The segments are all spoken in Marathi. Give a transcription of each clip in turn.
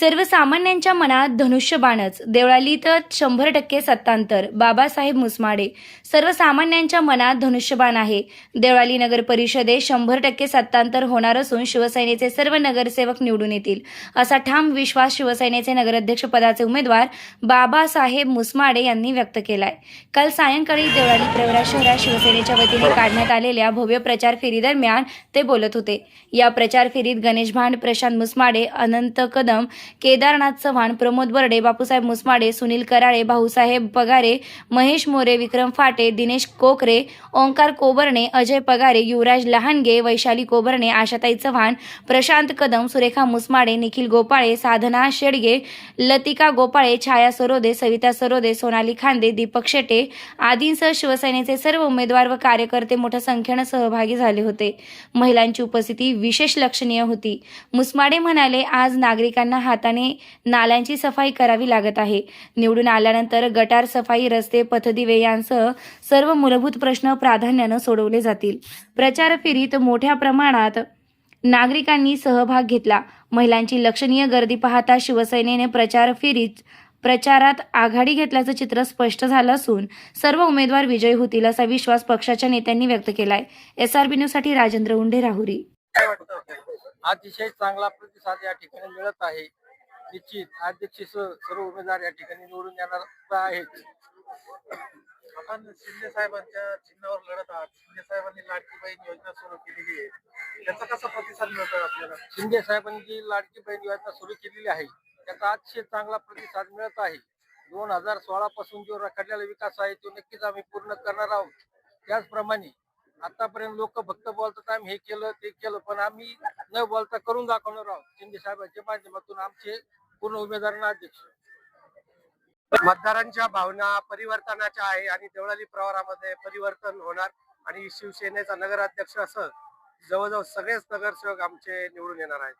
सर्वसामान्यांच्या मनात धनुष्यबाणच. देवळालीत शंभर टक्के सत्तांतर. बाबासाहेब मुसमाडे. सर्वसामान्यांच्या मनात धनुष्यबाण आहे. देवळाली नगर परिषदेत शंभर टक्के सत्तांतर होणार असून शिवसेनेचे सर्व नगरसेवक निवडून येतील. असा ठाम विश्वास शिवसेनेचे नगराध्यक्ष पदाचे उमेदवार बाबासाहेब मुसमाडे यांनी व्यक्त केलाय. काल सायंकाळी देवळाली प्रवरा शहरात शिवसेनेच्या वतीने काढण्यात आलेल्या भव्य प्रचार फेरीदरम्यान ते बोलत होते. या प्रचार फेरीत गणेश भांड प्रशांत मुसमाडे अनंत कदम केदारनाथ चव्हाण प्रमोद बर्डे बापूसाहेब मुसमाडे सुनील कराळे भाऊसाहेब पगारे महेश मोरे विक्रम फाटे दिनेश कोकरे ओंकार कोबर्णे अजय पगारे युवराज लहानगे वैशाली कोबर्णे आशाताई चव्हाण प्रशांत कदम सुरेखा मुसमाडे निखिल गोपाळे साधना शेडगे लतिका गोपाळे छाया सरोदे सविता सरोदे सोनाली खांदे दीपक शेटे आदींसह शिवसेनेचे सर्व उमेदवार व कार्यकर्ते मोठ्या संख्येनं सहभागी झाले होते. महिलांची उपस्थिती विशेष लक्षणीय होती. मुसमाडे म्हणाले आज नागरिकांना हात हाताने नाल्यांची सफाई करावी लागत आहे. निवडून आल्यानंतर गटार सफाई रस्ते पथदिवे यांसह सर्व मूलभूत प्रश्न प्राधान्यानं सोडवले जातील. प्रचार फेरीत मोठ्या प्रमाणात नागरिकांनी सहभाग घेतला. महिलांची लक्षणीय गर्दी पाहता शिवसेनेने प्रचार फेरीत प्रचारात आघाडी घेतल्याचं चित्र स्पष्ट झालं असून सर्व उमेदवार विजयी होतील असा विश्वास पक्षाच्या नेत्यांनी व्यक्त केलाय. एसआरबी न्यूजसाठी राजेंद्र उंडे राहुरी. अतिशय चांगला प्रतिसाद या ठिकाणी मिळत आहे. निश्चित अध्यक्ष सर्व उमेदवार या ठिकाणी निवडून येणार आहेत. आपण शिंदे साहेबांच्या चिन्हावर लढत आहात. शिंदे साहेबांनी लाडकी बहीण योजना सुरू केलेली आहे. त्याचा कसा प्रतिसाद मिळतोय आपल्याला? शिंदे साहेबांनी जी लाडकी बहीण योजना सुरू केलेली आहे. त्याचा अतिशय चांगला प्रतिसाद मिळत आहे. दोन हजार सोळा पासून जो रखडलेला विकास आहे तो नक्कीच आम्ही पूर्ण करणार आहोत. त्याचप्रमाणे आतापर्यंत लोक फक्त बोलतात आम्ही हे केलं ते केलं पण आम्ही न बोलता करून दाखवणार आहोत. शिंदे साहेबांच्या माध्यमातून आमचे पूर्ण उमेदवारांना अध्यक्ष. मतदारांच्या भावना परिवर्तनाच्या आहे आणि देवळाली प्रवारामध्ये परिवर्तन होणार आणि शिवसेनेचा नगराध्यक्ष असं जवळजवळ सगळेच नगरसेवक आमचे निवडून येणार आहेत.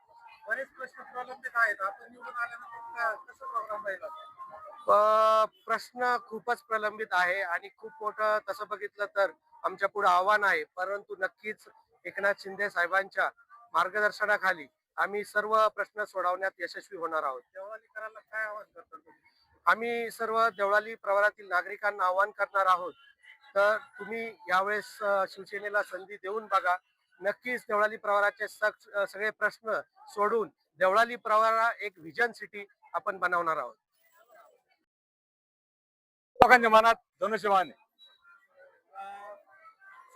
बरेच प्रश्न प्रलंबित आहेत. आपण निवडून आल्यानंतर कसं प्रोग्राम प्रश्न खूपच प्रलंबित आहे आणि खूप मोठं तसं बघितलं तर आमच्या पुढे आव्हान आहे. परंतु नक्कीच एकनाथ शिंदे साहेबांच्या मार्गदर्शनाखाली आम्ही सर्व प्रश्न सोडवण्यात यशस्वी होणार आहोत. देवळालीकरांना काय आवाहन करतो तुम्ही? आम्ही सर्व देवळाली प्रवारातील नागरिकांना आवाहन करणार आहोत. तर तुम्ही यावेळेस अ, शिवसेनेला संधी देऊन बघा. नक्कीच देवळाली प्रवाराचे सग- अ, सगळे प्रश्न सोडून देवळाली प्रवारा एक व्हिजन सिटी आपण बनवणार आहोत. लोकांच्या मनात धनुष्यबाण आहे.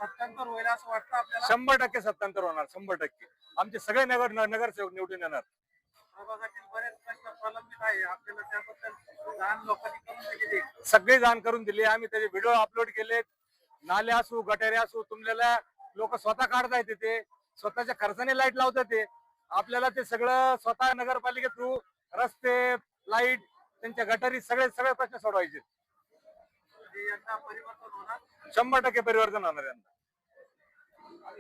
सत्तांतर होईल असं वाटतं आपल्याला? शंभर टक्के सत्तांतर होणार शंभर टक्के. आमचे सगळे नगर नगरसेवक निवडून येणार. प्रभागातील बरेच प्रश्न प्रलंबित आहे. आपल्याला त्याबद्दल लहान लोकांनी करून दिलेली आहे. सगळे जाण करून दिले आम्ही त्याचे व्हिडिओ अपलोड केले नाले असू गटारे असू तुमल्याला लोक स्वतः काढता येते ते स्वतःच्या खर्चाने लाइट लावतात ते. आपल्याला ते सगळं स्वतः नगरपालिके थ्रू रस्ते लाइट त्यांच्या गटारी सगळे सगळे प्रश्न सोडवायचे. म्हणजे यंदा परिवर्तन होणार? शंभर टक्के परिवर्तन होणार यंदा